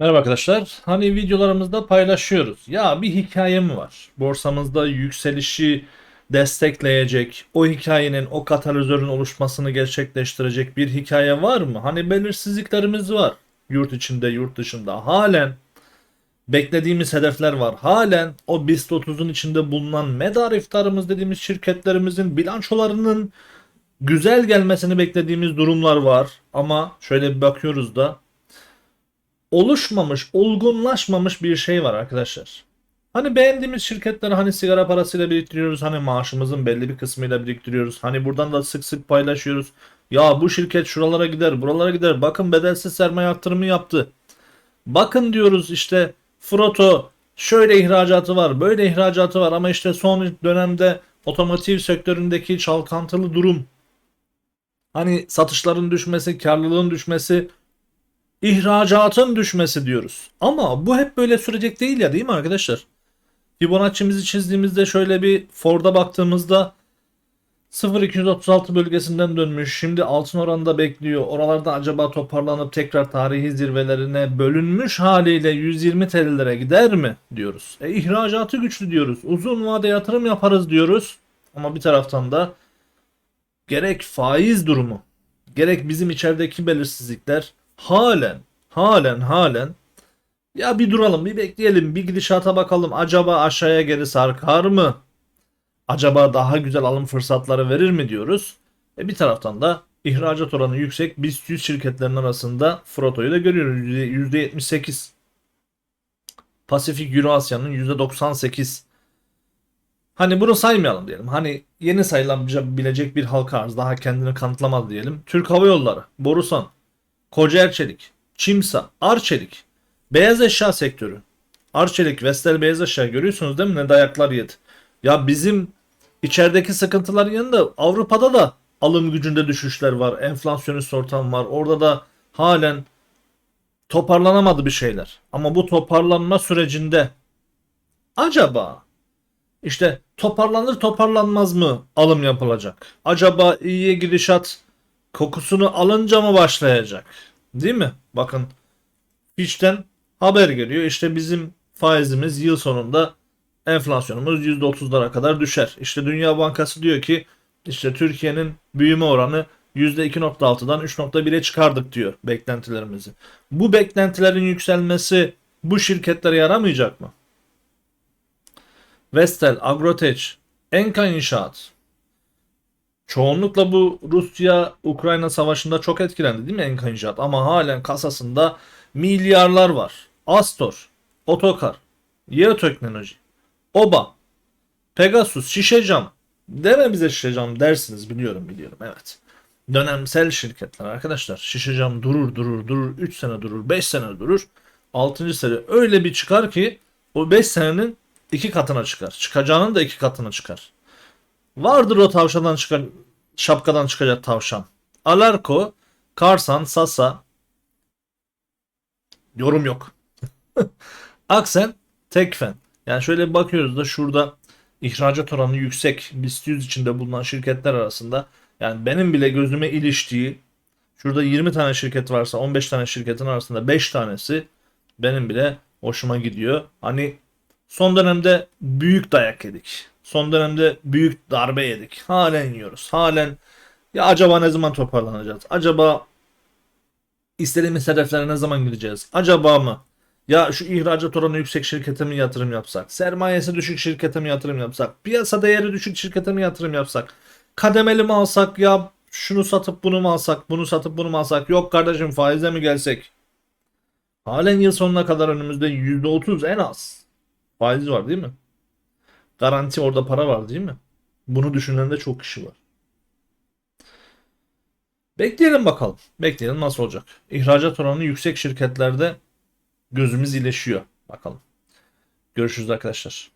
Merhaba arkadaşlar. Hani videolarımızda paylaşıyoruz. Ya bir hikaye mi var? Borsamızda yükselişi destekleyecek, o hikayenin, o katalizörün oluşmasını gerçekleştirecek bir hikaye var mı? Hani belirsizliklerimiz var. Yurt içinde, yurt dışında. Halen beklediğimiz hedefler var. Halen o BIST 30'un içinde bulunan medar iftarımız dediğimiz şirketlerimizin bilançolarının güzel gelmesini beklediğimiz durumlar var. Ama şöyle bir bakıyoruz da oluşmamış, olgunlaşmamış bir şey var arkadaşlar. Hani beğendiğimiz şirketleri hani sigara parasıyla biriktiriyoruz. Hani maaşımızın belli bir kısmıyla biriktiriyoruz. Hani buradan da sık sık paylaşıyoruz. Ya bu şirket şuralara gider, buralara gider. Bakın bedelsiz sermaye arttırımı yaptı. Bakın diyoruz işte Froto şöyle ihracatı var, böyle ihracatı var ama işte son dönemde otomotiv sektöründeki çalkantılı durum hani satışların düşmesi, karlılığın düşmesi ihracatın düşmesi diyoruz. Ama bu hep böyle sürecek değil ya değil mi arkadaşlar? Fibonacci'mizi çizdiğimizde şöyle bir Ford'a baktığımızda 0236 bölgesinden dönmüş. Şimdi altın oranda bekliyor. Oralarda acaba toparlanıp tekrar tarihi zirvelerine bölünmüş haliyle 120 TL'lere gider mi diyoruz. E, ihracatı güçlü diyoruz. Uzun vade yatırım yaparız diyoruz. Ama bir taraftan da gerek faiz durumu, gerek bizim içerideki belirsizlikler halen halen halen ya bir duralım bir bekleyelim bir gidişata bakalım acaba aşağıya geri sarkar mı? Acaba daha güzel alım fırsatları verir mi diyoruz. E bir taraftan da ihracat oranı yüksek BIST 100 şirketlerin arasında Froto'yu da görüyoruz %78. Pasifik Euro Asya'nın %98. Hani bunu saymayalım diyelim. Hani yeni sayılabilecek bir halka arz daha kendini kanıtlamadı diyelim. Türk Hava Yolları, Borusan, Kocaer Çelik, Çimsa, Arçelik, beyaz eşya sektörü. Arçelik, Vestel beyaz eşya görüyorsunuz değil mi? Ne dayaklar yedi. Ya bizim içerideki sıkıntıların yanında Avrupa'da da alım gücünde düşüşler var. Enflasyonist ortam var. Orada da halen toparlanamadı bir şeyler. Ama bu toparlanma sürecinde acaba işte toparlanır toparlanmaz mı alım yapılacak? Acaba iyiye gidişat kokusunu alınca mı başlayacak? Değil mi? Bakın Fitch'ten haber geliyor. İşte bizim faizimiz yıl sonunda enflasyonumuz %30'lara kadar düşer. İşte Dünya Bankası diyor ki işte Türkiye'nin büyüme oranı %2.6'dan 3.1'e çıkardık diyor beklentilerimizi. Bu beklentilerin yükselmesi bu şirketlere yaramayacak mı? Vestel, Agrotech, Enka İnşaat. Çoğunlukla bu Rusya-Ukrayna savaşında çok etkilendi değil mi Enka? Ama halen kasasında milyarlar var. Astor, Otokar, Yeoteknoloji, Oba, Pegasus, Şişecam. Deme bize Şişecam dersiniz biliyorum biliyorum evet. Dönemsel şirketler arkadaşlar. Şişecam durur durur durur 3 sene durur 5 sene durur. 6. sene öyle bir çıkar ki o 5 senenin iki katına çıkar. Çıkacağının da iki katına çıkar. Vardır o tavşandan çıkan şapkadan çıkacak tavşan. Alarko, Karsan, Sasa. Yorum yok. Aksen, Tekfen. Yani şöyle bakıyoruz da şurada ihracat oranı yüksek BIST 100 içinde bulunan şirketler arasında yani benim bile gözüme iliştiği şurada 20 tane şirket varsa 15 tane şirketin arasında 5 tanesi benim bile hoşuma gidiyor. Hani son dönemde büyük dayak yedik. Son dönemde büyük darbe yedik. Halen yiyoruz. Halen ya acaba ne zaman toparlanacağız? Acaba istediğimiz hedeflere ne zaman gideceğiz? Acaba mı? Ya şu ihracat oranı yüksek şirkete mi yatırım yapsak? Sermayesi düşük şirkete mi yatırım yapsak? Piyasa değeri düşük şirkete mi yatırım yapsak? Kademeli mi alsak ya şunu satıp bunu mu alsak? Bunu satıp bunu mu alsak? Yok kardeşim faize mi gelsek? Halen yıl sonuna kadar önümüzde %30 en az faiz var değil mi? Garanti orada para var değil mi? Bunu düşünen de çok kişi var. Bekleyelim bakalım. Bekleyelim nasıl olacak. İhracat oranı yüksek şirketlerde gözümüz iyileşiyor. Bakalım. Görüşürüz arkadaşlar.